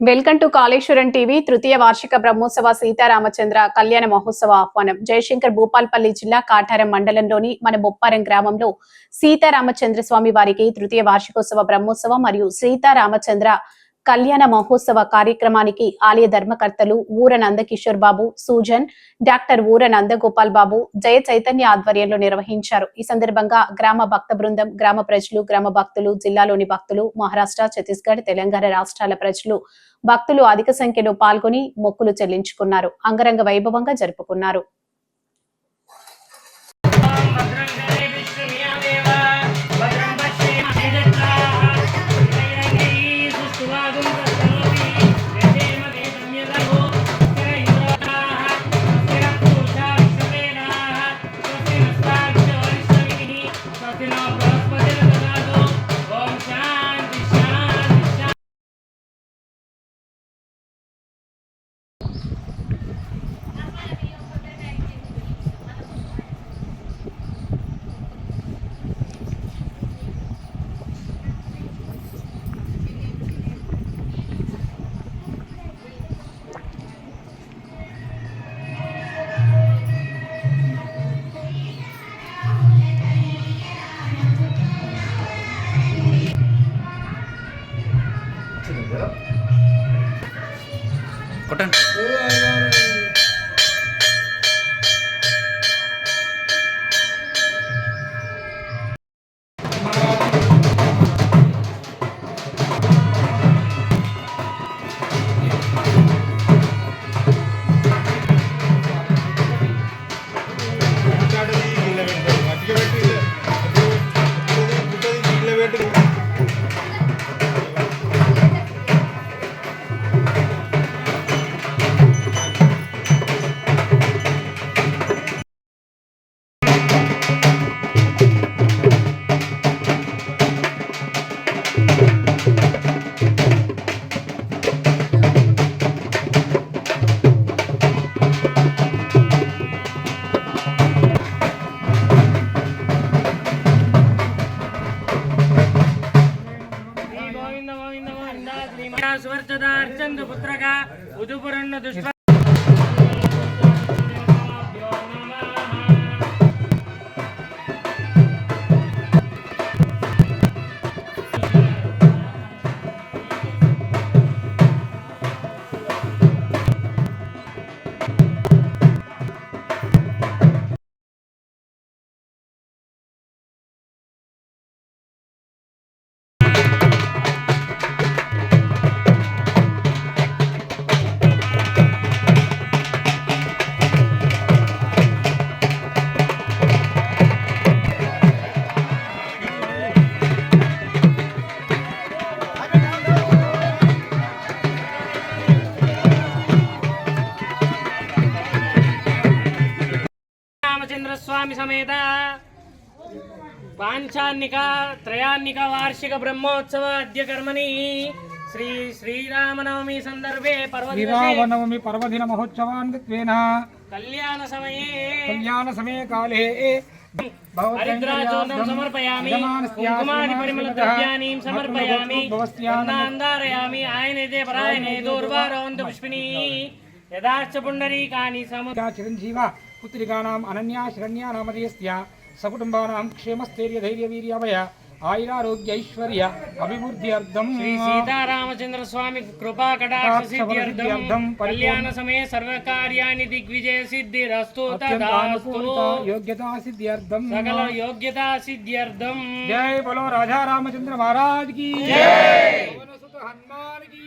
Welcome to Kaleshwaram TV తృతీయ వార్షిక బ్రహ్మోత్సవ సీతారామచంద్ర కళ్యాణ మహోత్సవ ఆహ్వానం. జయశంకర్ భూపాల్పల్లి జిల్లా కాటారం మండలంలోని మన బొప్పారం గ్రామంలో సీతారామచంద్ర స్వామి వారికి తృతీయ వార్షికోత్సవ బ్రహ్మోత్సవం మరియు సీతారామచంద్ర కళ్యాణ మహోత్సవ కార్యక్రమానికి ఆలయ ధర్మకర్తలు ఊర నందకిషోర్ బాబు సూజన్ డాక్టర్ ఊర నందగోపాల్ బాబు జయ చైతన్య ఆధ్వర్యంలో నిర్వహించారు. ఈ సందర్భంగా గ్రామ భక్త బృందం గ్రామ ప్రజలు గ్రామ భక్తులు జిల్లాలోని భక్తులు మహారాష్ట్ర ఛత్తీస్గఢ్ తెలంగాణ రాష్ట్రాల ప్రజలు భక్తులు అధిక సంఖ్యలో పాల్గొని మొక్కులు చెల్లించుకున్నారు. అంగరంగ వైభవంగా జరుపుకున్నారు. పుత్రగా ఉదుపురన్న దుష్ట స్వామి సమేత పాంచాన్నిక త్రయాన్నిక వార్షిక బ్రహ్మోత్సవ అద్య కర్మణి శ్రీ శ్రీరామనవమి సందర్భే శ్రీరామనవమి పర్వదిన మహోత్సవాన్విత్వేన కళ్యాణ సమయే కళ్యాణ సమయ కాలే హరిద్రాచూర్ణం సమర్పయామి కుంకుమాది పరిమళ ద్రవ్యానీం సమర్పయామి వర్ణాందారయామి ఆయనదే పరాయణే దూర్వారవంత పుష్పిణీ యదార్చ పుండరీకాని సము చిరంజీవ పుత్రికానాం అనన్యా శరణ్యా నామధేయస్య సకుటుంబానాం క్షేమస్థైర్య ధైర్య వీర్యాభయ ఆయురారోగ్యైశ్వర్య అభివృద్ధి అర్థం సీతారామచంద్ర స్వామి కృపా కటాక్షసిద్ధ్యర్థం కళ్యాణ సమయ సర్వకార్యాణి దిగ్విజయ సిద్ధి రస్తు యోగ్యతా సకల బలో రామచంద్ర మహారాజ్కి హనుమాన్కి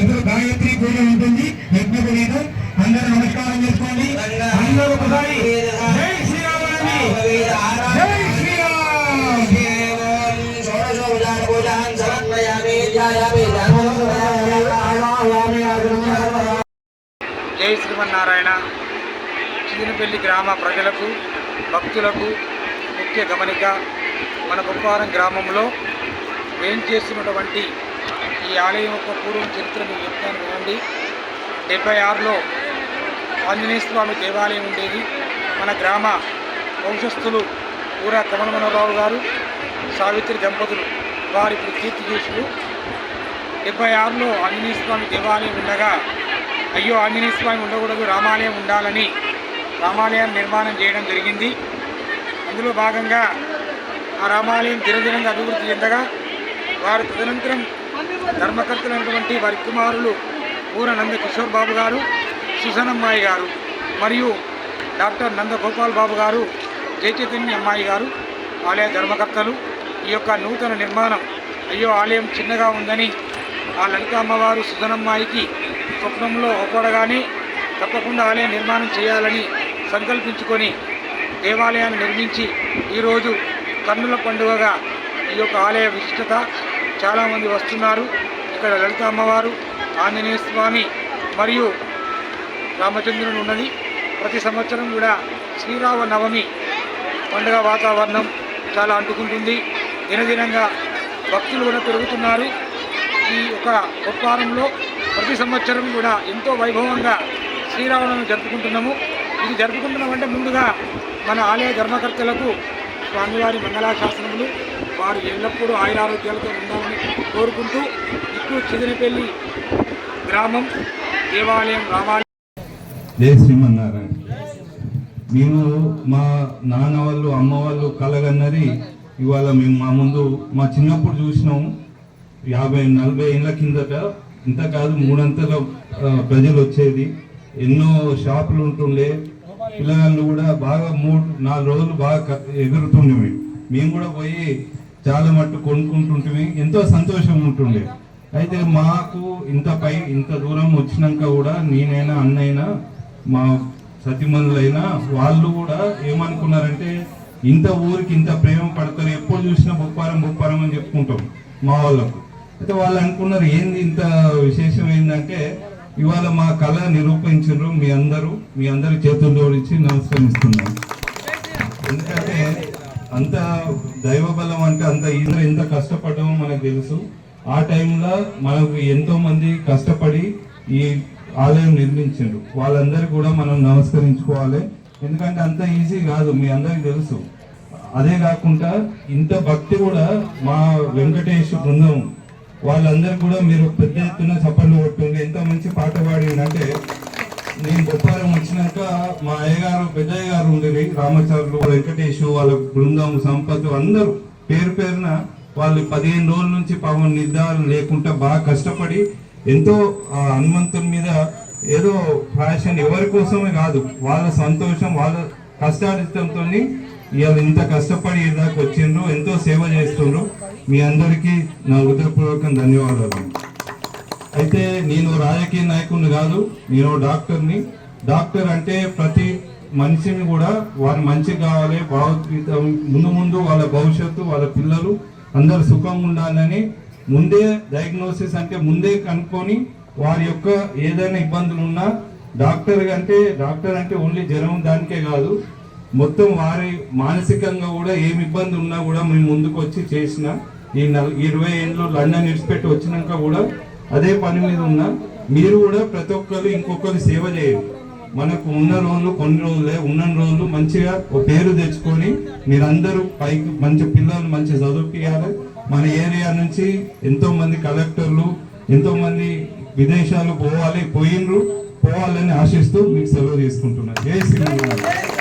ఇప్పుడు గాయత్రి పూజ ఉంటుంది. యజ్ఞ పూజ అందరూ నమస్కారం చేసుకోండి. అందరూ ఒకసారి జై శ్రీరామనవమి. జై శ్రీరామ్. జై శ్రీమన్నారాయణ. చిదినపల్లి గ్రామ ప్రజలకు భక్తులకు ముఖ్య గమనిక మన బొప్పారం గ్రామంలో ఏం చేస్తున్నటువంటి ఈ ఆలయం యొక్క పూర్వం చరిత్ర మీకు చెప్తాను వినండి. డెబ్బై ఆరులో ఆంజనేయ స్వామి దేవాలయం ఉండేది. మన గ్రామ వంశస్థులు పూరా కమలమనరావు గారు సావిత్రి దంపతులు వారి ఇప్పుడు కీర్తి చేసులు డెబ్బై ఆరులో ఆంజనేయ స్వామి దేవాలయం ఉండగా అయ్యో ఆంజనేయ స్వామి ఉండకూడదు రామాలయం ఉండాలని రామాలయం నిర్మాణం చేయడం జరిగింది. అందులో భాగంగా ఆ రామాలయం దినదినంగా అభివృద్ధి చెందగా వారు తదనంతరం ధర్మకర్తలైనటువంటి వారి కుమారులు పూర నంద కిషోర్ బాబు గారు సుసనమ్మాయి గారు మరియు డాక్టర్ నందగోపాల్ బాబు గారు జయచైతన్య అమ్మాయి గారు ఆలయ ధర్మకర్తలు. ఈ యొక్క నూతన నిర్మాణం అయ్యో ఆలయం చిన్నగా ఉందని ఆ లలిత అమ్మవారు సుధనమ్మాయికి స్వప్నంలో ఒప్పడగానే తప్పకుండా ఆలయ నిర్మాణం చేయాలని సంకల్పించుకొని దేవాలయాన్ని నిర్మించి ఈరోజు కన్నుల పండుగగా ఈ యొక్క ఆలయ విశిష్టత చాలామంది వస్తున్నారు. ఇక్కడ లలిత అమ్మవారు ఆంజనేయ స్వామి మరియు రామచంద్రుడు ఉన్నది. ప్రతి సంవత్సరం కూడా శ్రీరామ నవమి పండుగ వాతావరణం చాలా అంటుకుంటుంది. దినదినంగా భక్తులు కూడా పెరుగుతున్నారు. ఈ యొక్క గొప్పారంలో ప్రతి సంవత్సరం కూడా ఎంతో వైభవంగా శ్రీరామనవమి జరుపుకుంటున్నాము. ఇది జరుపుకుంటున్నామంటే ముందుగా మన ఆలయ ధర్మకర్తలకు స్వామివారి మంగళాశాసనములు వారు ఎల్లప్పుడూ ఆయురారోగ్యాలతో ఉండాలని కోరుకుంటూ ఇప్పుడు చిదినపల్లి గ్రామం దేవాలయం రామాలయం. జయ శ్రీమన్నారాయణ. మేము మా నాన్న వాళ్ళు అమ్మ వాళ్ళు కలగన్నది ఇవాళ మేము మా ముందు మా చిన్నప్పుడు చూసినాము యాభై నలభై ఏళ్ళ కిందట ఇంత కాదు మూడంతల ప్రజలు వచ్చేది. ఎన్నో షాపులు ఉంటుండే. పిల్లగాళ్ళు కూడా బాగా మూడు నాలుగు రోజులు బాగా ఎగురుతుండే మేము కూడా పోయి చాలా మట్టు కొనుక్కుంటుంటే ఎంతో సంతోషం ఉంటుండే. అయితే మాకు ఇంత పై ఇంత దూరం వచ్చినాక కూడా నేనైనా అన్నైనా మా సతిమనులైనా వాళ్ళు కూడా ఏమనుకున్నారంటే ఇంత ఊరికి ఇంత ప్రేమ పడతారు ఎప్పుడు చూసినా బొప్పారం బొప్పారం అని చెప్పుకుంటాం మా వాళ్ళకు. అయితే వాళ్ళు అనుకున్నారు ఏంది ఇంత విశేషం ఏంటంటే ఇవాళ మా కళ నిరూపించారు మీ అందరూ మీ అందరి చేతులు జోడించి నమస్కరిస్తున్నాను ఎందుకంటే అంత దైవ బలం అంటే అంత ఈజీ ఎంత కష్టపడ్డామో మనకు తెలుసు. ఆ టైంలో మనకు ఎంతో మంది కష్టపడి ఈ ఆలయం నిర్మించారు. వాళ్ళందరూ కూడా మనం నమస్కరించుకోవాలి. ఎందుకంటే అంత ఈజీ కాదు మీ అందరికి తెలుసు. అదే కాకుండా ఇంత భక్తి కూడా మా వెంకటేష్ బృందం. వాళ్ళందరూ కూడా మీరు పెద్ద ఎత్తున చప్పట్లు కొట్టుండే ఎంత మంచి పాట పాడిందంటే నేను బొప్పారం వచ్చినాక మా అయ్యగారు పెద్దయ్య గారు ఉండేది. రామాచారులు వెంకటేష్ వాళ్ళ బృందం సంపత్ అందరూ. పేరు పేరున వాళ్ళు పదిహేను రోజుల నుంచి పాపం నిర్ధారణ లేకుండా బాగా కష్టపడి ఎంతో ఆ హనుమంతుని మీద ఏదో ఫ్యాషన్ ఎవరి కోసమే కాదు వాళ్ళ సంతోషం వాళ్ళ కష్టాడితంతో ఇవాళ ఇంత కష్టపడి ఈ వచ్చిండ్రు ఎంతో సేవ చేస్తుండ్రు. మీ అందరికీ నా హృదయపూర్వకం ధన్యవాదాలు. అయితే నేను రాజకీయ నాయకుడిని కాదు నేను డాక్టర్ని. డాక్టర్ అంటే ప్రతి మనిషిని కూడా వారి మంచి కావాలి భావోద్గీతం ముందు ముందు వాళ్ళ భవిష్యత్తు వాళ్ళ పిల్లలు అందరు సుఖంగా ఉండాలని ముందే డయాగ్నోసిస్ అంటే ముందే కనుక్కొని వారి యొక్క ఏదైనా ఇబ్బందులు ఉన్నా డాక్టర్ అంటే డాక్టర్ అంటే ఓన్లీ జ్వరం దానికే కాదు. మొత్తం వారి మానసికంగా కూడా ఏమి ఇబ్బంది ఉన్నా కూడా మేము ముందుకు వచ్చి చేసిన ఈ నల్- ఇరవై ఏళ్ళు లండన్ విడిచిపెట్టి వచ్చినాక కూడా అదే పని మీద ఉన్నా మీరు కూడా ప్రతి ఒక్కరు ఇంకొకరు సేవ చేయండి. మనకు ఉన్న రోజులు కొన్ని రోజులే ఉన్న రోజులు మంచిగా ఒక పేరు తెచ్చుకొని మీరందరూ పైకి మంచి పిల్లలు మంచి చదువుపియాలి మన ఏరియా నుంచి ఎంతో మంది కలెక్టర్లు ఎంతో మంది విదేశాలు పోవాలి పోయినరు పోవాలని ఆశిస్తూ మీకు సెలవు తీసుకుంటున్నాను. జై శ్రీరామ్.